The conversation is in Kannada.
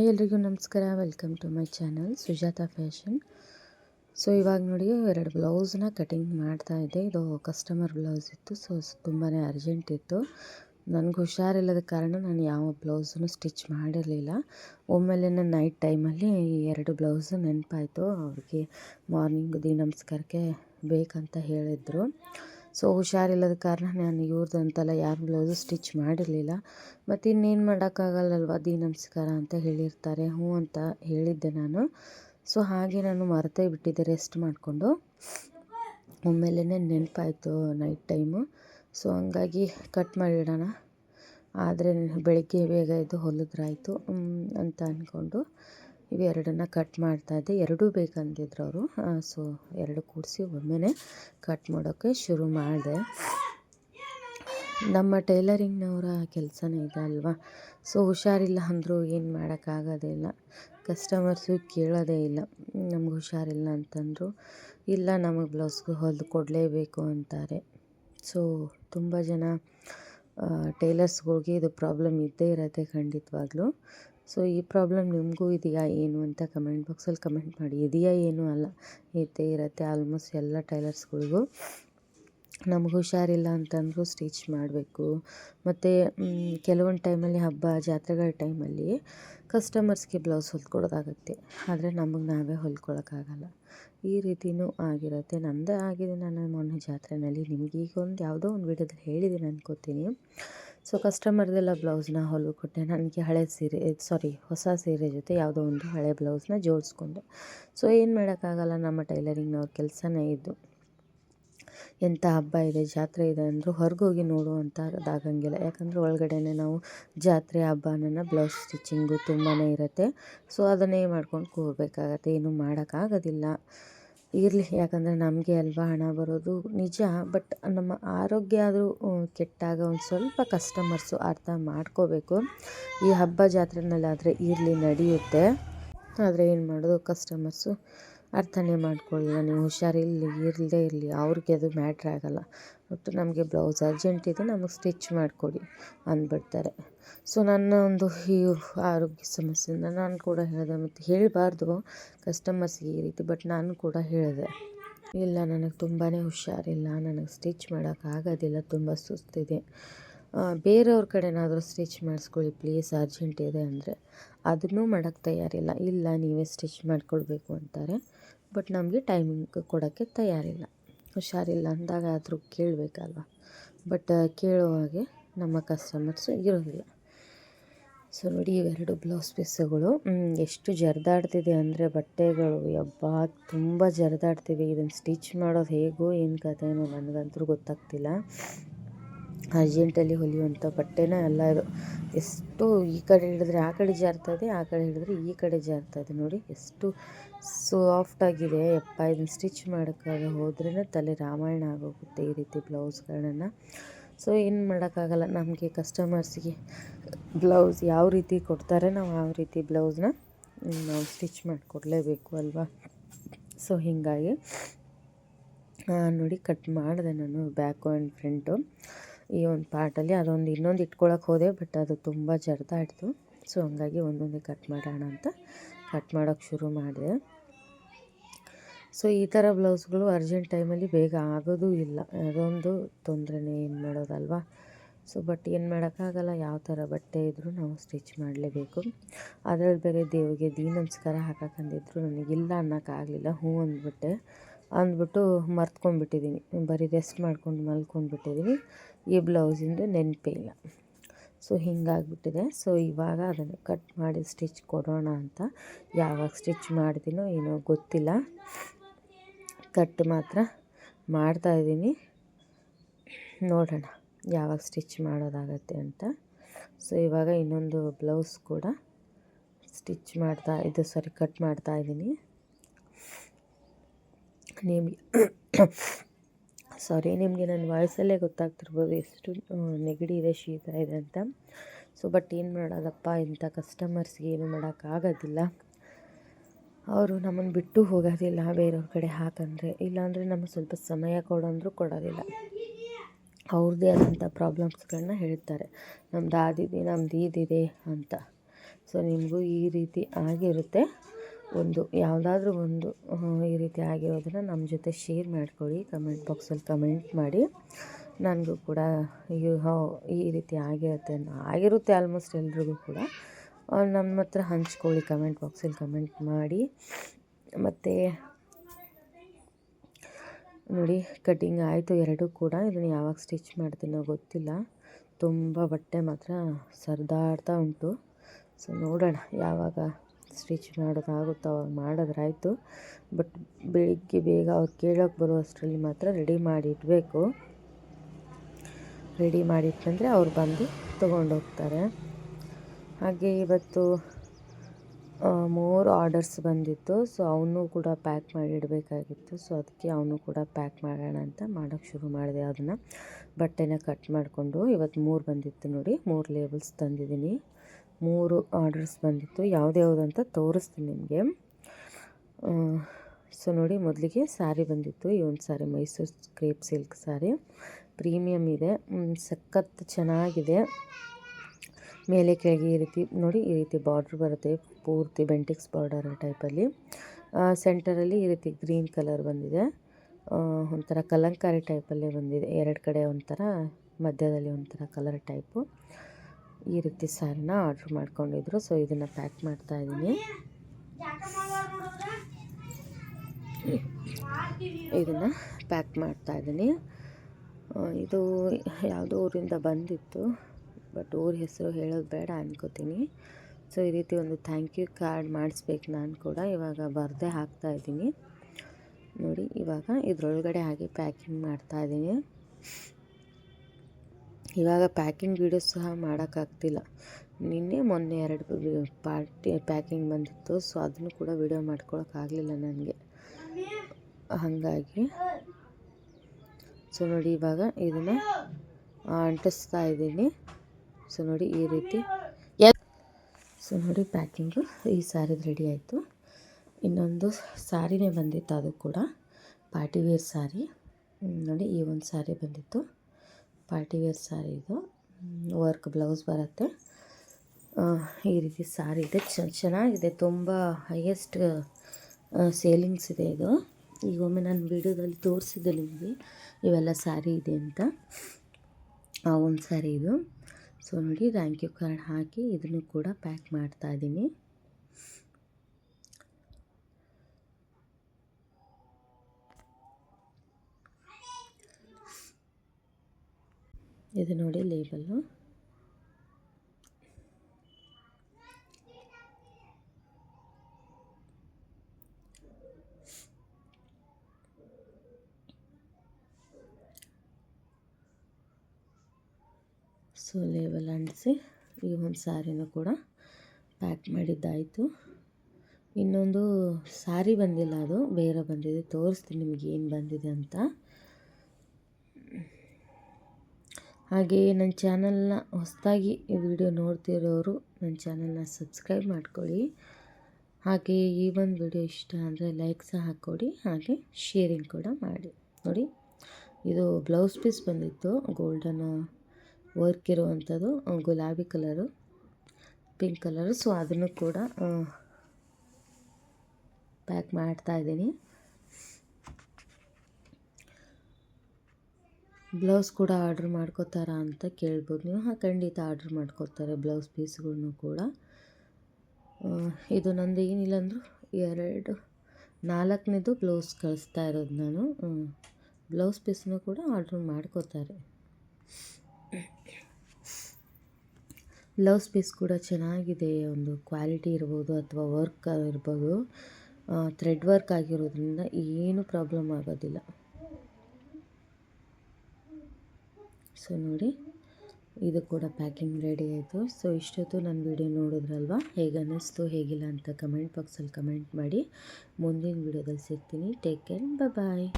ಹಾಯ್ ಎಲ್ರಿಗೂ ನಮಸ್ಕಾರ. Welcome to my channel Sujata fashion so ಇವಾಗ ನೋಡಿ ಎರಡು ಬ್ಲೌಸ್ನ ಕಟಿಂಗ್ ಮಾಡ್ತಾ ಇದ್ದೆ. ಇದು ಕಸ್ಟಮರ್ ಬ್ಲೌಸ್ ಇತ್ತು ಸೊ ತುಂಬಾ ಅರ್ಜೆಂಟ್ ಇತ್ತು. ನನಗೆ ಹುಷಾರಿಲ್ಲದ ಕಾರಣ ನಾನು ಯಾವ ಬ್ಲೌಸನ್ನು ಸ್ಟಿಚ್ ಮಾಡಿರಲಿಲ್ಲ. ಒಮ್ಮೆಲೆ ನೈಟ್ ಟೈಮಲ್ಲಿ ಎರಡು ಬ್ಲೌಸ್ ನೆನಪಾಯಿತು. ಅವ್ರಿಗೆ ಮಾರ್ನಿಂಗ್ ದಿ ನಮಸ್ಕಾರಕ್ಕೆ ಬೇಕಂತ ಹೇಳಿದರು. ಸೊ ಹುಷಾರಿಲ್ಲದ ಕಾರಣ ನಾನು ಇವ್ರದ್ದು ಅಂತೆಲ್ಲ ಯಾರು ಬ್ಲೌಸು ಸ್ಟಿಚ್ ಮಾಡಿರಲಿಲ್ಲ. ಮತ್ತು ಇನ್ನೇನು ಮಾಡೋಕ್ಕಾಗಲ್ಲಲ್ವ? ದೀ ನಮಸ್ಕಾರ ಅಂತ ಹೇಳಿರ್ತಾರೆ. ಹ್ಞೂ ಅಂತ ಹೇಳಿದ್ದೆ ನಾನು. ಸೊ ಹಾಗೆ ನಾನು ಮರೆತೇ ಬಿಟ್ಟಿದ್ದೆ, ರೆಸ್ಟ್ ಮಾಡಿಕೊಂಡು. ಒಮ್ಮೆಲೇ ನೆನಪಾಯಿತು ನೈಟ್ ಟೈಮು. ಸೊ ಹಂಗಾಗಿ ಕಟ್ ಮಾಡಿಡೋಣ. ಆದರೆ ಬೆಳಗ್ಗೆ ಬೇಗ ಎದ್ದು ಹೊಲಿದ್ರಾಯ್ತು ಅಂತ ಅಂದ್ಕೊಂಡು ಇವೆರಡನ್ನು ಕಟ್ ಮಾಡ್ತಾಯಿದ್ದೆ ಎರಡೂ ಬೇಕಂದಿದ್ರು ಅವರು. ಸೊ ಎರಡು ಕೂಡಿಸಿ ಒಮ್ಮೆನೇ ಕಟ್ ಮಾಡೋಕ್ಕೆ ಶುರು ಮಾಡಿದೆ. ನಮ್ಮ ಟೈಲರಿಂಗ್ನವರ ಕೆಲಸನೇ ಇದೆ ಅಲ್ವಾ? ಸೊ ಹುಷಾರಿಲ್ಲ ಅಂದರೂ ಏನು ಮಾಡೋಕ್ಕಾಗೋದೇ ಇಲ್ಲ. ಕಸ್ಟಮರ್ಸು ಕೇಳೋದೇ ಇಲ್ಲ. ನಮ್ಗೆ ಹುಷಾರಿಲ್ಲ ಅಂತಂದರು, ಇಲ್ಲ ನಮಗೆ ಬ್ಲೌಸ್ಗೆ ಹೊಲಿದು ಕೊಡಲೇಬೇಕು ಅಂತಾರೆ. ಸೊ ತುಂಬ ಜನ ಟೈಲರ್ಸ್ಗಳಿಗೆ ಇದು ಪ್ರಾಬ್ಲಮ್ ಇದ್ದೇ ಇರತ್ತೆ ಖಂಡಿತವಾಗ್ಲೂ. ಸೊ ಈ ಪ್ರಾಬ್ಲಮ್ ನಿಮಗೂ ಇದೆಯಾ ಏನು ಅಂತ ಕಮೆಂಟ್ ಬಾಕ್ಸಲ್ಲಿ ಕಮೆಂಟ್ ಮಾಡಿ. ಇದೆಯಾ ಏನು ಅಲ್ಲ. ಇದ್ದೇ ಇರುತ್ತೆ ಆಲ್ಮೋಸ್ಟ್ ಎಲ್ಲ ಟೈಲರ್ಸ್ಗಳಿಗೂ ನಮ್ಗೆ ಹುಷಾರಿಲ್ಲ ಅಂತಂದರೂ ಸ್ಟಿಚ್ ಮಾಡಬೇಕು. ಮತ್ತು ಕೆಲವೊಂದು ಟೈಮಲ್ಲಿ ಹಬ್ಬ, ಜಾತ್ರೆಗಳ ಟೈಮಲ್ಲಿ ಕಸ್ಟಮರ್ಸ್ಗೆ ಬ್ಲೌಸ್ ಹೊಲ್ಕೊಡೋದಾಗುತ್ತೆ. ಆದರೆ ನಮಗೆ ನಾವೇ ಹೊಲ್ಕೊಳಕ್ಕಾಗಲ್ಲ. ಈ ರೀತಿಯೂ ಆಗಿರುತ್ತೆ. ನಂದೇ ಆಗಿದೆ ನಾನು ಮೊನ್ನೆ ಜಾತ್ರೆಯಲ್ಲಿ ನಿಮಗೆ ಈಗ ಒಂದು ಯಾವುದೋ ಒಂದು ವಿಡಿಯೋದಲ್ಲಿ ಹೇಳಿದ್ದೀನಿ ಅನ್ಕೋತೀನಿ. ಸೊ ಕಸ್ಟಮರ್ದೆಲ್ಲ ಬ್ಲೌಸ್ನ ಹೊಲ್ಕೊಟ್ಟೆ ಕೊಟ್ಟೆ. ನನಗೆ ಹಳೆ ಸೀರೆ ಸಾರಿ ಹೊಸ ಸೀರೆ ಜೊತೆ ಯಾವುದೋ ಒಂದು ಹಳೆ ಬ್ಲೌಸ್ನ ಜೋಡಿಸ್ಕೊಂಡೆ. ಸೊ ಏನು ಮಾಡೋಕ್ಕಾಗಲ್ಲ, ನಮ್ಮ ಟೈಲರಿಂಗ್ನವ್ರ ಕೆಲಸನೇ ಇದು. ಎಂಥ ಹಬ್ಬ ಇದೆ, ಜಾತ್ರೆ ಇದೆ ಅಂದರೂ ಹೊರಗೋಗಿ ನೋಡುವಂಥದ್ದಾಗಂಗಿಲ್ಲ ಯಾಕಂದರೆ ಒಳಗಡೆನೇ ನಾವು ಜಾತ್ರೆ ಹಬ್ಬ ಅನ್ನೋ ಬ್ಲೌಸ್ ಸ್ಟಿಚಿಂಗು ತುಂಬಾ ಇರುತ್ತೆ. ಸೊ ಅದನ್ನೇ ಮಾಡ್ಕೊಂಡು ಕೂರಬೇಕಾಗತ್ತೆ ಏನೂ ಮಾಡೋಕ್ಕಾಗೋದಿಲ್ಲ. ಇರಲಿ. ಯಾಕಂದರೆ ನಮಗೆ ಅಲ್ವಾ ಹಣ ಬರೋದು? ನಿಜ ಬಟ್ ನಮ್ಮ ಆರೋಗ್ಯ ಆದರೂ ಕೆಟ್ಟಾಗ ಒಂದು ಸ್ವಲ್ಪ ಕಸ್ಟಮರ್ಸು ಅರ್ಥ ಮಾಡ್ಕೋಬೇಕು. ಈ ಹಬ್ಬ ಜಾತ್ರೆನಲ್ಲಾದರೆ ಇರಲಿ, ನಡೆಯುತ್ತೆ. ಆದರೆ ಏನು ಮಾಡೋದು? ಕಸ್ಟಮರ್ಸು ಅರ್ಥನೇ ಮಾಡ್ಕೊಳ್ಳಲ್ಲ. ನೀವು ಹುಷಾರಿಲ್ಲ ಇರಲೇ ಇರಲಿ. ಅವ್ರಿಗೆ ಅದು ಮ್ಯಾಟ್ರ್ ಆಗೋಲ್ಲ. ಒಟ್ಟು ನಮಗೆ ಬ್ಲೌಸ್ ಅರ್ಜೆಂಟ್ ಇದೆ, ನಮಗೆ ಸ್ಟಿಚ್ ಮಾಡಿಕೊಡಿ ಅಂದ್ಬಿಡ್ತಾರೆ. ಸೊ, ನನ್ನ ಒಂದು ಈ ಆರೋಗ್ಯ ಸಮಸ್ಯೆಯಿಂದ ನಾನು ಕೂಡ ಹೇಳಿದೆ ಮತ್ತು ಹೇಳಬಾರ್ದು ಕಸ್ಟಮರ್ಸ್ಗೆ ಈ ರೀತಿ ಬಟ್ ನಾನು ಕೂಡ ಹೇಳಿದೆ. ಇಲ್ಲ, ನನಗೆ ತುಂಬಾ ಹುಷಾರಿಲ್ಲ, ನನಗೆ ಸ್ಟಿಚ್ ಮಾಡೋಕ್ಕಾಗೋದಿಲ್ಲ ತುಂಬ ಸುಸ್ತಿದೆ. ಬೇರೆಯವ್ರ ಕಡೆನಾದರೂ ಸ್ಟಿಚ್ ಮಾಡಿಸ್ಕೊಳ್ಳಿ ಪ್ಲೀಸ್ ಅರ್ಜೆಂಟ್ ಇದೆ ಅಂದರೆ. ಅದನ್ನೂ ಮಾಡೋಕ್ಕೆ ತಯಾರಿಲ್ಲ. ಇಲ್ಲ, ನೀವೇ ಸ್ಟಿಚ್ ಮಾಡಿಕೊಡ್ಬೇಕು ಅಂತಾರೆ ಬಟ್ ನಮಗೆ ಟೈಮಿಂಗ್ ಕೊಡೋಕ್ಕೆ ತಯಾರಿಲ್ಲ. ಹುಷಾರಿಲ್ಲ ಅಂದಾಗ ಆದರೂ ಕೇಳಬೇಕಲ್ವ? ಬಟ್ ಕೇಳುವಾಗೆ ನಮ್ಮ ಕಸ್ಟಮರ್ಸು ಇರೋದಿಲ್ಲ ಸೊ ನೋಡಿ ಇವೆರಡು ಬ್ಲೌಸ್ ಪೀಸ್ಗಳು ಎಷ್ಟು ಜರ್ದಾಡ್ತಿದೆ ಅಂದರೆ ಬಟ್ಟೆಗಳು. ಯಬ್ಬಾ, ತುಂಬ ಜರಿದಾಡ್ತಿವೆ ಇದನ್ನು ಸ್ಟಿಚ್ ಮಾಡೋದು ಹೇಗೋ ಏನು ಕಥೆನೋ ನನಗಂತೂ ಗೊತ್ತಾಗ್ತಿಲ್ಲ. ಅರ್ಜೆಂಟಲ್ಲಿ ಹೊಲಿಯುವಂಥ ಬಟ್ಟೆನೇ ಅಲ್ಲ ಇದು ಎಷ್ಟು ಈ ಕಡೆ ಹಿಡಿದ್ರೆ ಆ ಕಡೆ ಜಾರ್ತದೆ ಆ ಕಡೆ ಹಿಡಿದ್ರೆ ಈ ಕಡೆ ಜಾರ್ತದೆ ನೋಡಿ ಎಷ್ಟು ಸಾಫ್ಟಾಗಿದೆ ಯಪ್ಪ, ಇದನ್ನು ಸ್ಟಿಚ್ ಮಾಡೋಕ್ಕಾಗ ಹೋದ್ರೇ ತಲೆ ರಾಮಾಯಣ ಆಗೋಗುತ್ತೆ ಈ ರೀತಿ ಬ್ಲೌಸ್ಗಳನ್ನು. ಸೊ ಏನು ಮಾಡೋಕ್ಕಾಗಲ್ಲ. ನಮಗೆ ಕಸ್ಟಮರ್ಸ್ಗೆ ಬ್ಲೌಸ್ ಯಾವ ರೀತಿ ಕೊಡ್ತಾರೆ, ನಾವು ಯಾವ ರೀತಿ ಬ್ಲೌಸ್ನ ನಾವು ಸ್ಟಿಚ್ ಮಾಡಿಕೊಡ್ಲೇಬೇಕು ಅಲ್ವಾ? ಸೊ ಹೀಗಾಗಿ ನೋಡಿ ಕಟ್ ಮಾಡಿದೆ ನಾನು ಬ್ಯಾಕು ಆ್ಯಂಡ್ ಫ್ರಂಟು ಈ ಒಂದು ಪಾರ್ಟಲ್ಲಿ ಅದೊಂದು ಇನ್ನೊಂದು ಇಟ್ಕೊಳಕ್ಕೆ ಹೋದೆ, ಬಟ್ ಅದು ತುಂಬ ಜರ್ದಾಡ್ತು ಸೊ ಹಂಗಾಗಿ ಒಂದೊಂದೇ ಕಟ್ ಮಾಡೋಣ ಅಂತ ಕಟ್ ಮಾಡೋಕ್ಕೆ ಶುರು ಮಾಡಿದೆ. ಸೊ ಈ ಥರ ಬ್ಲೌಸ್ಗಳು ಅರ್ಜೆಂಟ್ ಟೈಮಲ್ಲಿ ಬೇಗ ಆಗೋದೂ ಇಲ್ಲ. ಅದೊಂದು ತೊಂದರೆನೇ ಏನು ಮಾಡೋದಲ್ವಾ? ಸೊ ಬಟ್ ಏನು ಮಾಡೋಕ್ಕಾಗಲ್ಲ, ಯಾವ ಥರ ಬಟ್ಟೆ ಇದ್ದರೂ ನಾವು ಸ್ಟಿಚ್ ಮಾಡಲೇಬೇಕು. ಅದರಲ್ಲಿ ಬೇರೆ ದೇವರಿಗೆ ದೀ ನಮಸ್ಕಾರ ಹಾಕಕ್ಕಂದಿದ್ರು ನನಗಿಲ್ಲ ಅನ್ನೋಕ್ಕಾಗಲಿಲ್ಲ ಹ್ಞೂ ಅಂದ್ಬಿಟ್ಟೆ. ಅಂದ್ಬಿಟ್ಟು ಮರ್ತ್ಕೊಂಡ್ಬಿಟ್ಟಿದ್ದೀನಿ. ಬರೀ ರೆಸ್ಟ್ ಮಾಡ್ಕೊಂಡು ಮಲ್ಕೊಂಡ್ಬಿಟ್ಟಿದ್ದೀನಿ. ಈ ಬ್ಲೌಸಿಂದು ನೆನಪೇ ಇಲ್ಲ. ಸೊ, ಹಿಂಗಾಗ್ಬಿಟ್ಟಿದೆ. ಸೊ, ಇವಾಗ ಅದನ್ನು ಕಟ್ ಮಾಡಿ ಸ್ಟಿಚ್ ಕೊಡೋಣ ಅಂತ ಯಾವಾಗ ಸ್ಟಿಚ್ ಮಾಡ್ತೀನೋ ಏನೋ ಗೊತ್ತಿಲ್ಲ. ಕಟ್ ಮಾತ್ರ ಮಾಡ್ತಾಯಿದ್ದೀನಿ ನೋಡೋಣ ಯಾವಾಗ ಸ್ಟಿಚ್ ಮಾಡೋದಾಗತ್ತೆ ಅಂತ. ಸೊ, ಇವಾಗ ಇನ್ನೊಂದು ಬ್ಲೌಸ್ ಕೂಡ ಸ್ಟಿಚ್ ಮಾಡ್ತಾ, ಇದು ಸಾರಿ ಕಟ್ ಮಾಡ್ತಾ ಇದ್ದೀನಿ. ನಿಮಗೆ ಸಾರಿ ನಿಮಗೆ ನನ್ನ ವಾಯ್ಸಲ್ಲೇ ಗೊತ್ತಾಗ್ತಿರ್ಬೋದು, ಎಷ್ಟು ನೆಗಡಿ ಇದೆ, ಶೀತ ಇದೆ ಅಂತ. ಸೊ ಬಟ್ ಏನು ಮಾಡೋದಪ್ಪ, ಇಂಥ ಕಸ್ಟಮರ್ಸ್ಗೆ ಏನು ಮಾಡೋಕ್ಕಾಗೋದಿಲ್ಲ ಅವರು ನಮ್ಮನ್ನು ಬಿಟ್ಟು ಹೋಗೋದಿಲ್ಲ, ಬೇರೆಯವ್ರ ಕಡೆ ಹಾಕಂದರೆ. ಇಲ್ಲಾಂದರೆ ನಮಗೆ ಸ್ವಲ್ಪ ಸಮಯ ಕೊಡಂದರೂ ಕೊಡೋದಿಲ್ಲ. ಅವ್ರದ್ದೇ ಆದಂಥ ಪ್ರಾಬ್ಲಮ್ಸ್ಗಳನ್ನ ಹೇಳ್ತಾರೆ. ನಮ್ದು ಆದಿದೆ ನಮ್ದು ಇದಿದೆ ಅಂತ. ಸೊ ನಿಮಗೂ ಈ ರೀತಿ ಆಗಿರುತ್ತೆ. ಒಂದು ಯಾವುದಾದ್ರೂ ಒಂದು ಈ ರೀತಿ ಆಗಿರೋದನ್ನು ನಮ್ಮ ಜೊತೆ ಶೇರ್ ಮಾಡ್ಕೊಳ್ಳಿ. ಕಮೆಂಟ್ ಬಾಕ್ಸಲ್ಲಿ ಕಮೆಂಟ್ ಮಾಡಿ. ನನಗೂ ಕೂಡ ಈ ರೀತಿ ಆಗಿರುತ್ತೆ ಆಗಿರುತ್ತೆ ಆಲ್ಮೋಸ್ಟ್ ಎಲ್ರಿಗೂ ಕೂಡ. ನಮ್ಮ ಹತ್ರ ಹಂಚ್ಕೊಳ್ಳಿ ಕಮೆಂಟ್ ಬಾಕ್ಸಲ್ಲಿ ಕಮೆಂಟ್ ಮಾಡಿ. ಮತ್ತು ನೋಡಿ ಕಟ್ಟಿಂಗ್ ಆಯಿತು ಎರಡೂ ಕೂಡ. ಇದನ್ನು ಯಾವಾಗ ಸ್ಟಿಚ್ ಮಾಡ್ತೀನೋ ಗೊತ್ತಿಲ್ಲ. ತುಂಬ ಬಟ್ಟೆ ಮಾತ್ರ ಸರಿದಾಡ್ತಾ ಉಂಟು. ಸೊ ನೋಡೋಣ ಯಾವಾಗ ಸ್ಟಿಚ್ ಮಾಡೋದಾಗುತ್ತೋ ಅವಾಗ ಮಾಡಿದ್ರಾಯ್ತು. ಬಟ್ ಬೆಳಿಗ್ಗೆ ಬೇಗ ಅವ್ರು ಕೇಳೋಕೆ ಬರುವಷ್ಟರಲ್ಲಿ ಮಾತ್ರ ರೆಡಿ ಮಾಡಿ ಇಡಬೇಕು ರೆಡಿ ಮಾಡಿಟ್ಕೊಂಡ್ರೆ ಅವ್ರು ಬಂದು ತೊಗೊಂಡೋಗ್ತಾರೆ ಹಾಗೆ ಇವತ್ತು ಮೂರು ಆರ್ಡರ್ಸ್ ಬಂದಿತ್ತು. ಸೊ ಅವನು ಕೂಡ ಪ್ಯಾಕ್ ಮಾಡಿ ಇಡಬೇಕಾಗಿತ್ತು ಸೊ ಅದಕ್ಕೆ ಅವನು ಕೂಡ ಪ್ಯಾಕ್ ಮಾಡೋಣ ಅಂತ ಮಾಡೋಕ್ಕೆ ಶುರು ಮಾಡಿದೆ ಅದನ್ನು. ಬಟ್ಟೆನ ಕಟ್ ಮಾಡಿಕೊಂಡು ಇವತ್ತು ಮೂರು ಬಂದಿತ್ತು ನೋಡಿ. ಮೂರು ಲೇಬಲ್ಸ್ ತಂದಿದ್ದೀನಿ. ಮೂರು ಆರ್ಡರ್ಸ್ ಬಂದಿತ್ತು. ಯಾವ್ದು ಅಂತ ತೋರಿಸ್ತೀನಿ ನಿಮಗೆ. ಸೊ ನೋಡಿ, ಮೊದಲಿಗೆ ಸ್ಯಾರಿ ಬಂದಿತ್ತು. ಈ ಒಂದು sari Mysuru crepe silk sari. Premium ಇದೆ. ಸಖತ್ ಚೆನ್ನಾಗಿದೆ. ಮೇಲೆ ಕೆಳಗೆ ಈ ರೀತಿ, ನೋಡಿ, ಈ ರೀತಿ ಬಾರ್ಡ್ರ್ ಬರುತ್ತೆ. ಪೂರ್ತಿ ಬೆಂಟಿಕ್ಸ್ ಬಾರ್ಡರ್ ಟೈಪಲ್ಲಿ ಸೆಂಟರಲ್ಲಿ ಈ ರೀತಿ ಗ್ರೀನ್ ಕಲರ್ ಬಂದಿದೆ. ಒಂಥರ ಕಲಂಕಾರಿ ಟೈಪಲ್ಲಿ ಬಂದಿದೆ ಎರಡು ಕಡೆ ಒಂಥರ, ಮಧ್ಯದಲ್ಲಿ ಒಂಥರ ಕಲರ್ ಟೈಪು ಈ ರೀತಿ ಸಾರಿನ ಆರ್ಡ್ರ್ ಮಾಡ್ಕೊಂಡಿದ್ರು. ಸೊ ಇದನ್ನು ಪ್ಯಾಕ್ ಮಾಡ್ತಾ ಇದ್ದೀನಿ ಇದನ್ನು ಪ್ಯಾಕ್ ಮಾಡ್ತಾ ಇದ್ದೀನಿ ಇದು ಯಾವುದೋ ಊರಿಂದ ಬಂದಿತ್ತು. ಬಟ್ ಊರ ಹೆಸರು ಹೇಳೋದು ಬೇಡ ಅನ್ಕೋತೀನಿ. ಸೊ ಈ ರೀತಿ ಒಂದು ಥ್ಯಾಂಕ್ ಯು ಕಾರ್ಡ್ ಮಾಡಿಸ್ಬೇಕು ನಾನು ಕೂಡ. ಇವಾಗ ಬರದೆ ಹಾಕ್ತಾಯಿದ್ದೀನಿ ನೋಡಿ, ಇವಾಗ ಇದರೊಳಗಡೆ ಹಾಗೆ ಪ್ಯಾಕಿಂಗ್ ಮಾಡ್ತಾಯಿದ್ದೀನಿ ಇವಾಗ ಪ್ಯಾಕಿಂಗ್ ವೀಡಿಯೋ ಸಹ ಮಾಡೋಕ್ಕಾಗ್ತಿಲ್ಲ. ನಿನ್ನೆ, ಮೊನ್ನೆ ಎರಡು ಪಾರ್ಟಿ, ಪ್ಯಾಕಿಂಗ್ ಬಂದಿತ್ತು, ಸೊ ಅದನ್ನು ಕೂಡ ವೀಡಿಯೋ ಮಾಡ್ಕೊಳಕ್ಕಾಗಲಿಲ್ಲ ನನಗೆ. ಹಾಗಾಗಿ, ಸೊ ನೋಡಿ ಇವಾಗ ಇದನ್ನು ಅಂಟಿಸ್ತಾ ಇದ್ದೀನಿ. ಸೊ ನೋಡಿ ಈ ರೀತಿ. ಸೊ ನೋಡಿ ಪ್ಯಾಕಿಂಗು, ಈ ಸ್ಯಾರಿದು ರೆಡಿ ಆಯಿತು. ಇನ್ನೊಂದು ಸ್ಯಾರಿನೇ ಬಂದಿತ್ತು ಅದು ಕೂಡ, ಪಾರ್ಟಿ ವೇರ್ ಸ್ಯಾರಿ ನೋಡಿ ಈ ಒಂದು ಸ್ಯಾರಿ ಬಂದಿತ್ತು. ಪಾರ್ಟಿ ವೇರ್ ಸ್ಯಾರಿ ಇದು. ವರ್ಕ್ ಬ್ಲೌಸ್ ಬರುತ್ತೆ. ಈ ರೀತಿ ಸ್ಯಾರಿ ಇದೆ. ಚೆನ್ನಾಗಿದೆ. ತುಂಬ ಹೈಯೆಸ್ಟ್ ಸೇಲಿಂಗ್ಸ್ ಇದೆ ಇದು. ಈಗ ಒಮ್ಮೆ ನಾನು ವಿಡಿಯೋದಲ್ಲಿ ತೋರಿಸಿದ್ದೆ ನಿಮಗೆ. ಇವೆಲ್ಲ ಸ್ಯಾರಿ ಇದೆ ಅಂತ. ಆ ಒಂದು ಸ್ಯಾರಿ ಇದು. ಸೊ ನೋಡಿ ಥ್ಯಾಂಕ್ ಯು ಕಾರ್ಡ್ ಹಾಕಿ ಇದನ್ನು ಕೂಡ ಪ್ಯಾಕ್ ಮಾಡ್ತಾ ಇದ್ದೀನಿ. ಇದು ನೋಡಿ ಲೇಬಲ್ಲು ಸೊ ಲೇಬಲ್ ಅಂಟಿಸಿ, ಈ ಒಂದು ಸ್ಯಾರಿನೂ ಕೂಡ ಪ್ಯಾಕ್ ಮಾಡಿದ್ದಾಯಿತು. ಇನ್ನೊಂದು ಸ್ಯಾರಿ ಬಂದಿಲ್ಲ ಅದು, ಬೇರೆ ಬಂದಿದೆ, ತೋರಿಸ್ತೀನಿ ನಿಮಗೆ ಏನು ಬಂದಿದೆ ಅಂತ. ಹಾಗೆ ನನ್ನ ಚಾನಲ್ನ ಹೊಸದಾಗಿ ಈ ವಿಡಿಯೋ ನೋಡ್ತಿರೋರು ನನ್ನ ಚಾನಲ್ನ ಸಬ್ಸ್ಕ್ರೈಬ್ ಮಾಡ್ಕೊಳ್ಳಿ. ಹಾಗೆ ಈ ಒಂದು ವಿಡಿಯೋ ಇಷ್ಟ ಅಂದರೆ ಲೈಕ್ ಸಹ ಹಾಕ್ಕೊಡಿ, ಹಾಗೆ ಶೇರಿಂಗ್ ಕೂಡ ಮಾಡಿ. ನೋಡಿ, ಇದು ಬ್ಲೌಸ್ ಪೀಸ್ ಬಂದಿತ್ತು ಗೋಲ್ಡನ್ ವರ್ಕ್ ಇರುವಂಥದ್ದು, ಗುಲಾಬಿ ಕಲರು ಪಿಂಕ್ ಕಲರು ಸೊ ಅದನ್ನು ಕೂಡ ಪ್ಯಾಕ್ ಮಾಡ್ತಾ ಇದ್ದೀನಿ. ಬ್ಲೌಸ್ ಕೂಡ ಆರ್ಡ್ರ್ ಮಾಡ್ಕೋತಾರಾ ಅಂತ ಕೇಳ್ಬೋದು. ನೀವು ಹಾಂ, ಖಂಡಿತ ಆರ್ಡ್ರ್ ಮಾಡ್ಕೋತಾರೆ ಬ್ಲೌಸ್ ಪೀಸ್ಗಳನ್ನು ಕೂಡ. ಇದು ನಂದು ಏನಿಲ್ಲ ಅಂದರೂ ಎರಡು, ನಾಲ್ಕನೇದು ಬ್ಲೌಸ್ ಕಳಿಸ್ತಾ ಇರೋದು ನಾನು. ಬ್ಲೌಸ್ ಪೀಸ್ನು ಕೂಡ ಆರ್ಡ್ರ್ ಮಾಡ್ಕೋತಾರೆ. ಬ್ಲೌಸ್ ಪೀಸ್ ಕೂಡ ಚೆನ್ನಾಗಿದೆ, ಒಂದು ಕ್ವಾಲಿಟಿ ಇರ್ಬೋದು ಅಥವಾ ವರ್ಕ್ ಇರ್ಬೋದು ಥ್ರೆಡ್ ವರ್ಕ್ ಆಗಿರೋದ್ರಿಂದ ಏನೂ ಪ್ರಾಬ್ಲಮ್ ಆಗೋದಿಲ್ಲ. ಸೊ ನೋಡಿ, ಇದು ಕೂಡ ಪ್ಯಾಕಿಂಗ್ ರೆಡಿ ಆಯಿತು. ಸೊ ಇಷ್ಟೊತ್ತು ನನ್ನ ವಿಡಿಯೋ ನೋಡಿದ್ರಲ್ವ? ಹೇಗೆ ಅನ್ನಿಸ್ತು, ಹೇಗಿಲ್ಲ ಅಂತ ಕಮೆಂಟ್ ಬಾಕ್ಸಲ್ಲಿ ಕಮೆಂಟ್ ಮಾಡಿ. ಮುಂದಿನ ವಿಡಿಯೋದಲ್ಲಿ ಸಿಗ್ತೀನಿ. Take care bye